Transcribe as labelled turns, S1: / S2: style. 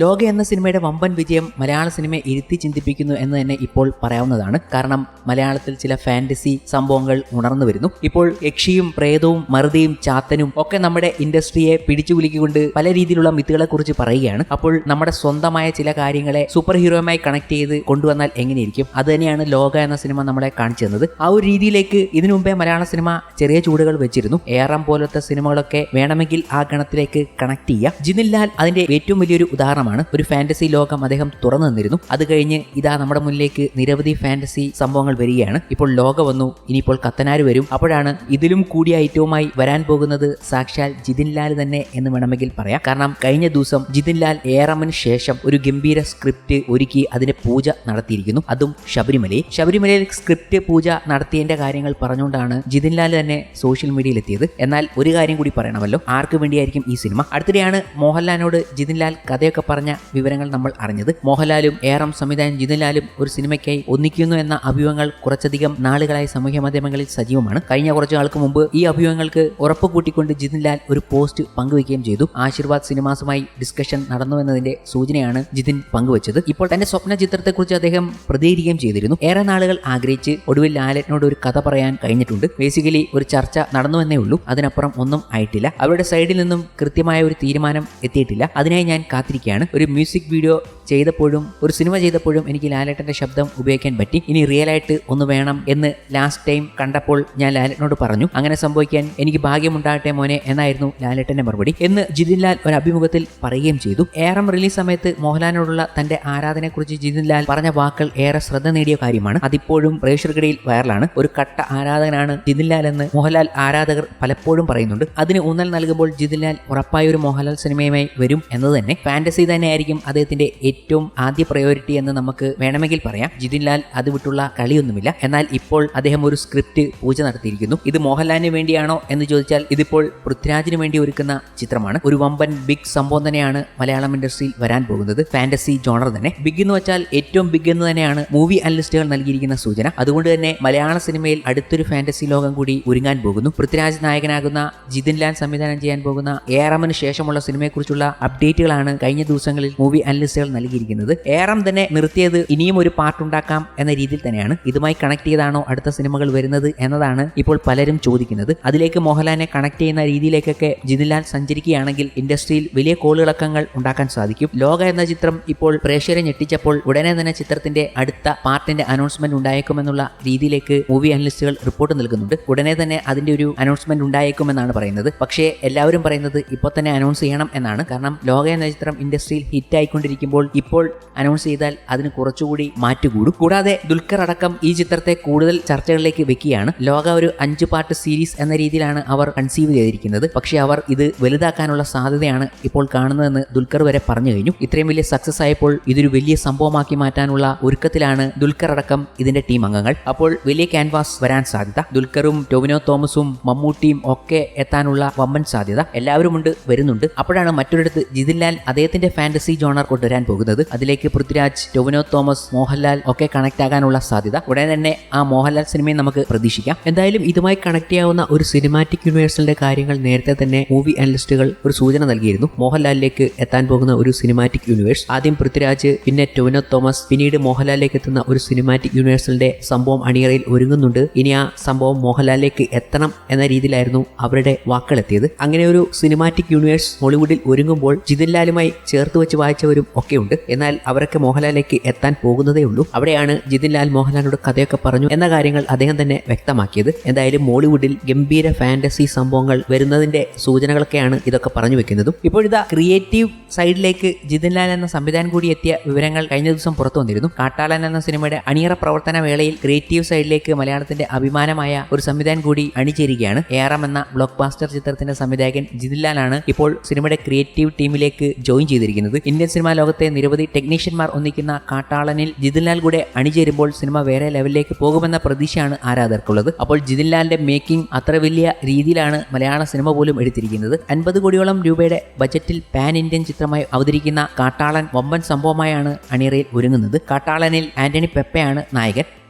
S1: ലോക എന്ന സിനിമയുടെ വമ്പൻ വിജയം മലയാള സിനിമയെ ഇരുത്തി ചിന്തിപ്പിക്കുന്നു എന്ന് തന്നെ ഇപ്പോൾ പറയാവുന്നതാണ്. കാരണം മലയാളത്തിൽ ചില ഫാന്റസി സംഭവങ്ങൾ ഉണർന്നു വരുന്നു. ഇപ്പോൾ യക്ഷിയും പ്രേതവും മറുതിയും ചാത്തനും ഒക്കെ നമ്മുടെ ഇൻഡസ്ട്രിയെ പിടിച്ചു വിളിക്കൊണ്ട് പല രീതിയിലുള്ള മിത്തുകളെ കുറിച്ച് പറയുകയാണ്. അപ്പോൾ നമ്മുടെ സ്വന്തമായ ചില കാര്യങ്ങളെ സൂപ്പർ ഹീറോയുമായി കണക്ട് ചെയ്ത് കൊണ്ടുവന്നാൽ എങ്ങനെയിരിക്കും? അത് തന്നെയാണ് ലോക എന്ന സിനിമ നമ്മളെ കാണിച്ചു തന്നത്. ആ ഒരു രീതിയിലേക്ക് ഇതിനു മുമ്പേ മലയാള സിനിമ ചെറിയ ചൂടുകൾ വെച്ചിരുന്നു. ഏറാം പോലത്തെ സിനിമകളൊക്കെ വേണമെങ്കിൽ ആ ഗണത്തിലേക്ക് കണക്ട് ചെയ്യാം. ജിനില്ലാൽ അതിന്റെ ഏറ്റവും വലിയൊരു ഉദാഹരണമാണ് ഒരു ഫാന്റസി ലോകം അദ്ദേഹം തുറന്നു നിന്നിരുന്നു. അത് കഴിഞ്ഞ് ഇതാ നമ്മുടെ മുന്നിലേക്ക് നിരവധി ഫാന്റസി സംഭവങ്ങൾ വരികയാണ്. ഇപ്പോൾ ലോക വന്നു ഇനിയിപ്പോൾ കത്തനാര് വരും. അപ്പോഴാണ് ഇതിലും കൂടിയ ഐറ്റവുമായി വരാൻ പോകുന്നത് സാക്ഷാൽ ജിതിൻ ലാൽ തന്നെ എന്ന് വേണമെങ്കിൽ പറയാം. കാരണം കഴിഞ്ഞ ദിവസം ജിതിൻ ലാൽ ഏറമിന് ശേഷം ഒരു ഗംഭീര സ്ക്രിപ്റ്റ് ഒരുക്കി അതിന്റെ പൂജ നടത്തിയിരിക്കുന്നു. അതും ശബരിമലയിൽ. ശബരിമലയിൽ സ്ക്രിപ്റ്റ് പൂജ നടത്തിയതിന്റെ കാര്യങ്ങൾ പറഞ്ഞുകൊണ്ടാണ് ജിതിൻ ലാൽ തന്നെ സോഷ്യൽ മീഡിയയിൽ എത്തിയത്. എന്നാൽ ഒരു കാര്യം കൂടി പറയണമല്ലോ. ആർക്ക് വേണ്ടിയായിരിക്കും ഈ സിനിമ? അടുത്തിടെയാണ് മോഹൻലാലിനോട് ജിതിൻ ലാൽ കഥയൊക്കെ പറഞ്ഞ വിവരങ്ങൾ നമ്മൾ അറിഞ്ഞത്. മോഹൻലാലും ഏറം സംവിധായകൻ ജിതിൻലാലും ഒരു സിനിമയ്ക്കായി ഒന്നിക്കുന്നു എന്ന അഭ്യൂഹങ്ങൾ കുറച്ചധികം നാളുകളായി സമൂഹ മാധ്യമങ്ങളിൽ സജീവമാണ്. കഴിഞ്ഞ കുറച്ചു നാൾക്ക് മുമ്പ് ഈ അഭ്യൂഹങ്ങൾക്ക് ഉറപ്പ് കൂട്ടിക്കൊണ്ട് ജിതിൻലാൽ ഒരു പോസ്റ്റ് പങ്കുവയ്ക്കുകയും ചെയ്തു. ആശീർവാദ് സിനിമാസുമായി ഡിസ്കഷൻ നടന്നു എന്നതിന്റെ സൂചനയാണ് ജിതിൻ പങ്കുവച്ചത്. ഇപ്പോൾ തന്റെ സ്വപ്ന ചിത്രത്തെക്കുറിച്ച് അദ്ദേഹം പ്രതികരിക്കുകയും ചെയ്തിരുന്നു. ഏറെ നാളുകൾ ആഗ്രഹിച്ച് ഒടുവിൽ ലാലറ്റിനോട് ഒരു കഥ പറയാൻ കഴിഞ്ഞിട്ടുണ്ട്. ബേസിക്കലി ഒരു ചർച്ച നടന്നുവെന്നേ ഉള്ളൂ. അതിനപ്പുറം ഒന്നും ആയിട്ടില്ല. അവരുടെ സൈഡിൽ നിന്നും കൃത്യമായ ഒരു തീരുമാനം എത്തിയിട്ടില്ല. അതിനായി ഞാൻ കാത്തിരിക്കുകയാണ്. ഒരു മ്യൂസിക് വീഡിയോ ചെയ്തപ്പോഴും ഒരു സിനിമ ചെയ്തപ്പോഴും എനിക്ക് ലാലേട്ടന്റെ ശബ്ദം ഉപയോഗിക്കാൻ പറ്റി. ഇനി റിയൽ ആയിട്ട് ഒന്ന് വേണം എന്ന് ലാസ്റ്റ് ടൈം കണ്ടപ്പോൾ ഞാൻ ലാലേട്ടനോട് പറഞ്ഞു അങ്ങനെ സംഭവിക്കാൻ എനിക്ക് ഭാഗ്യമുണ്ടാകട്ടെ മോനെ എന്നായിരുന്നു ലാലേട്ടന്റെ മറുപടി. എന്ന് ജിതിൻ ലാൽ ഒരു അഭിമുഖത്തിൽ പറയുകയും ചെയ്തു. ഏറം റിലീസ് സമയത്ത് മോഹൻലാലിനോടുള്ള തന്റെ ആരാധനയെക്കുറിച്ച് ജിതിൻ ലാൽ പറഞ്ഞ വാക്കുകൾ ഏറെ ശ്രദ്ധ നേടിയ കാര്യമാണ്. അതിപ്പോഴും പ്രേക്ഷകർക്കിടയിൽ വൈറലാണ്. ഒരു കട്ട ആരാധകനാണ് ജിതിൻ ലാൽ എന്ന് മോഹൻലാൽ ആരാധകർ പലപ്പോഴും പറയുന്നുണ്ട്. അതിന് ഊന്നൽ നൽകുമ്പോൾ ജിതിൻ ലാൽ ഉറപ്പായ ഒരു മോഹൻലാൽ സിനിമയുമായി വരും എന്നത് തന്നെ. ഫാന്റസി തന്നെയായിരിക്കും അദ്ദേഹത്തിന്റെ ഏറ്റവും ആദ്യ പ്രയോറിറ്റി എന്ന് നമുക്ക് വേണമെങ്കിൽ പറയാം. ജിതിൻ ലാൽ അത് വിട്ടുള്ള കളിയൊന്നുമില്ല. എന്നാൽ ഇപ്പോൾ അദ്ദേഹം ഒരു സ്ക്രിപ്റ്റ് പൂജ നടത്തിയിരിക്കുന്നു. ഇത് മോഹൻലാലിന് വേണ്ടിയാണോ എന്ന് ചോദിച്ചാൽ ഇതിപ്പോൾ പൃഥ്വിരാജിന് വേണ്ടി ഒരുക്കുന്ന ചിത്രമാണ്. ഒരു വമ്പൻ ബിഗ് സംഭവം തന്നെയാണ് മലയാളം ഇൻഡസ്ട്രിയിൽ വരാൻ പോകുന്നത്. ഫാന്റസി ജോണർ തന്നെ. ബിഗ് എന്ന് വെച്ചാൽ ഏറ്റവും ബിഗ് എന്ന് തന്നെയാണ് മൂവി അനലിസ്റ്റുകൾ നൽകിയിരിക്കുന്ന സൂചന. അതുകൊണ്ട് തന്നെ മലയാള സിനിമയിൽ അടുത്തൊരു ഫാന്റസി ലോകം കൂടി ഒരുങ്ങാൻ പോകുന്നു. പൃഥ്വിരാജ് നായകനാകുന്ന ജിതിൻ ലാൽ സംവിധാനം ചെയ്യാൻ പോകുന്ന ഏറമിന് ശേഷമുള്ള സിനിമയെക്കുറിച്ചുള്ള അപ്ഡേറ്റുകളാണ് കഴിഞ്ഞ ദിവസങ്ങളിൽ മൂവി അനലിസ്റ്റുകൾ നൽകിയിരിക്കുന്നത്. ഏറം തന്നെ നിർത്തിയത് ഇനിയും ഒരു പാർട്ട് ഉണ്ടാക്കാം എന്ന രീതിയിൽ തന്നെയാണ്. ഇതുമായി കണക്ട് ചെയ്താണോ അടുത്ത സിനിമകൾ വരുന്നത് എന്നതാണ് ഇപ്പോൾ പലരും ചോദിക്കുന്നത്. അതിലേക്ക് മോഹൻലാലിനെ കണക്ട് ചെയ്യുന്ന രീതിയിലേക്കൊക്കെ ജിതിലാൽ സഞ്ചരിക്കുകയാണെങ്കിൽ ഇൻഡസ്ട്രിയിൽ വലിയ കോളിളക്കങ്ങൾ ഉണ്ടാക്കാൻ സാധിക്കും. ലോക എന്ന ചിത്രം ഇപ്പോൾ പ്രേക്ഷകരെ ഞെട്ടിച്ചപ്പോൾ ഉടനെ തന്നെ ചിത്രത്തിന്റെ അടുത്ത പാർട്ടിന്റെ അനൗൺസ്മെന്റ് ഉണ്ടായേക്കുമെന്നുള്ള രീതിയിലേക്ക് മൂവി അനലിസ്റ്റുകൾ റിപ്പോർട്ട് നൽകുന്നുണ്ട്. ഉടനെ തന്നെ അതിന്റെ ഒരു അനൗൺസ്മെന്റ് ഉണ്ടായേക്കുമെന്നാണ് പറയുന്നത്. പക്ഷേ എല്ലാവരും പറയുന്നത് ഇപ്പോൾ തന്നെ അനൗൺസ് ചെയ്യണം എന്നാണ്. കാരണം ലോക എന്ന ചിത്രം ഇൻഡസ്ട്രിയിൽ ഹിറ്റ് ആയിക്കൊണ്ടിരിക്കുമ്പോൾ ഇപ്പോൾ അനൗൺസ് ചെയ്താൽ അതിന് കുറച്ചുകൂടി മാറ്റുകൂടും. കൂടാതെ ദുൽഖർ അടക്കം ഈ ചിത്രത്തെ കൂടുതൽ ചർച്ചകളിലേക്ക് വെക്കുകയാണ്. ലോക ഒരു അഞ്ച് പാർട്ട് സീരീസ് എന്ന രീതിയിലാണ് അവർ കൺസീവ് ചെയ്തിരിക്കുന്നത്. പക്ഷേ അവർ ഇത് വലുതാക്കാനുള്ള സാധ്യതയാണ് ഇപ്പോൾ കാണുന്നതെന്ന് ദുൽഖർ വരെ പറഞ്ഞു കഴിഞ്ഞു. ഇത്രയും വലിയ സക്സസ് ആയപ്പോൾ ഇതൊരു വലിയ സംഭവമാക്കി മാറ്റാനുള്ള ഒരുക്കത്തിലാണ് ദുൽഖർ അടക്കം ഇതിന്റെ ടീം അംഗങ്ങൾ. അപ്പോൾ വലിയ ക്യാൻവാസ് വരാൻ സാധ്യത. ദുൽഖറും ടൊവിനോ തോമസും മമ്മൂട്ടിയും ഒക്കെ എത്താനുള്ള വമ്പൻ സാധ്യത എല്ലാവരും ഉണ്ട് വരുന്നുണ്ട്. അപ്പോഴാണ് മറ്റൊരിടത്ത് ജിതിൻലാൽ അദ്ദേഹത്തിന്റെ ഫാന്റസി ജോണർ കൊണ്ടുവരാൻ പോകുന്നത്. അതിലേക്ക് പൃഥ്വിരാജ് ടൊവിനോ തോമസ് മോഹൻലാൽ ഒക്കെ കണക്ട് ആകാനുള്ള സാധ്യത. ഉടനെ തന്നെ ആ മോഹൻലാൽ സിനിമയും നമുക്ക് പ്രതീക്ഷിക്കാം. എന്തായാലും ഇതുമായി കണക്ട് ചെയ്യാവുന്ന ഒരു സിനിമാറ്റിക് യൂണിവേഴ്സലിന്റെ കാര്യങ്ങൾ നേരത്തെ തന്നെ മൂവി അനലിസ്റ്റുകൾ ഒരു സൂചന നൽകിയിരുന്നു. മോഹൻലാലിലേക്ക് എത്താൻ പോകുന്ന ഒരു സിനിമാറ്റിക് യൂണിവേഴ്സ് ആദ്യം പൃഥ്വിരാജ് പിന്നെ ടൊവിനോ തോമസ് പിന്നീട് മോഹൻലാലിലേക്ക് എത്തുന്ന ഒരു സിനിമാറ്റിക് യൂണിവേഴ്സലിന്റെ സംഭവം അണിയറയിൽ ഒരുങ്ങുന്നുണ്ട്. ഇനി ആ സംഭവം മോഹൻലാലിലേക്ക് എത്തണം എന്ന രീതിയിലായിരുന്നു അവരുടെ വാക്കുകൾ എത്തിയത്. അങ്ങനെ ഒരു സിനിമാറ്റിക് യൂണിവേഴ്സ് ഹോളിവുഡിൽ ഒരുങ്ങുമ്പോൾ ജിതിൻ ലാലുമായി ചേർത്ത് വെച്ച് വായിച്ചവരും ഒക്കെയുണ്ട്. എന്നാൽ അവരൊക്കെ മോഹൻലാലിലേക്ക് എത്താൻ പോകുന്നതേ ഉള്ളൂ. അവിടെയാണ് ജിതിൻ ലാൽ മോഹൻലാലിനോട് കഥയൊക്കെ പറഞ്ഞു എന്ന കാര്യങ്ങൾ അദ്ദേഹം തന്നെ വ്യക്തമാക്കിയത്. എന്തായാലും മോളിവുഡിൽ ഗംഭീര ഫാന്റസി സംഭവങ്ങൾ വരുന്നതിന്റെ സൂചനകളൊക്കെയാണ് ഇതൊക്കെ പറഞ്ഞു വെക്കുന്നതും. ഇപ്പോഴിതാ ക്രിയേറ്റീവ് സൈഡിലേക്ക് ജിതിൻ ലാൽ എന്ന സംവിധാനം കൂടി എത്തിയ വിവരങ്ങൾ കഴിഞ്ഞ ദിവസം പുറത്തു വന്നിരുന്നു. കാട്ടാളൻ എന്ന സിനിമയുടെ അണിയറ പ്രവർത്തന വേളയിൽ ക്രിയേറ്റീവ് സൈഡിലേക്ക് മലയാളത്തിന്റെ അഭിമാനമായ ഒരു സംവിധാനം കൂടി അണിചേരുകയാണ്. ഏറം എന്ന ബ്ലോക്ക് ബാസ്റ്റർ ചിത്രത്തിന്റെ സംവിധായകൻ ജിതിൻ ലാലാണ് ഇപ്പോൾ സിനിമയുടെ ക്രിയേറ്റീവ് ടീമിലേക്ക് ജോയിൻ ചെയ്തിരിക്കുന്നത്. ഇന്ത്യൻ സിനിമാ ലോകത്തെ നിരവധി ടെക്നീഷ്യന്മാർ ഒന്നിക്കുന്ന കാട്ടാളനിൽ ജിതിൻ ലാൽ കൂടെ അണിചേരുമ്പോൾ സിനിമ വേറെ ലെവലിലേക്ക് പോകുമെന്ന പ്രതീക്ഷയാണ് ആരാധകർക്കുള്ളത്. അപ്പോൾ ജിതിൻ ലാലിന്റെ മേക്കിംഗ് അത്ര വലിയ രീതിയിലാണ് മലയാള സിനിമ പോലും എടുത്തിരിക്കുന്നത്. അൻപത് കോടിയോളം രൂപയുടെ ബജറ്റിൽ പാൻ ഇന്ത്യൻ ചിത്രമായി അവതരിക്കുന്ന കാട്ടാളൻ വമ്പൻ സംഭവമായാണ് അണിയറയിൽ ഒരുങ്ങുന്നത്. കാട്ടാളനിൽ ആന്റണി പെപ്പയാണ് നായകൻ.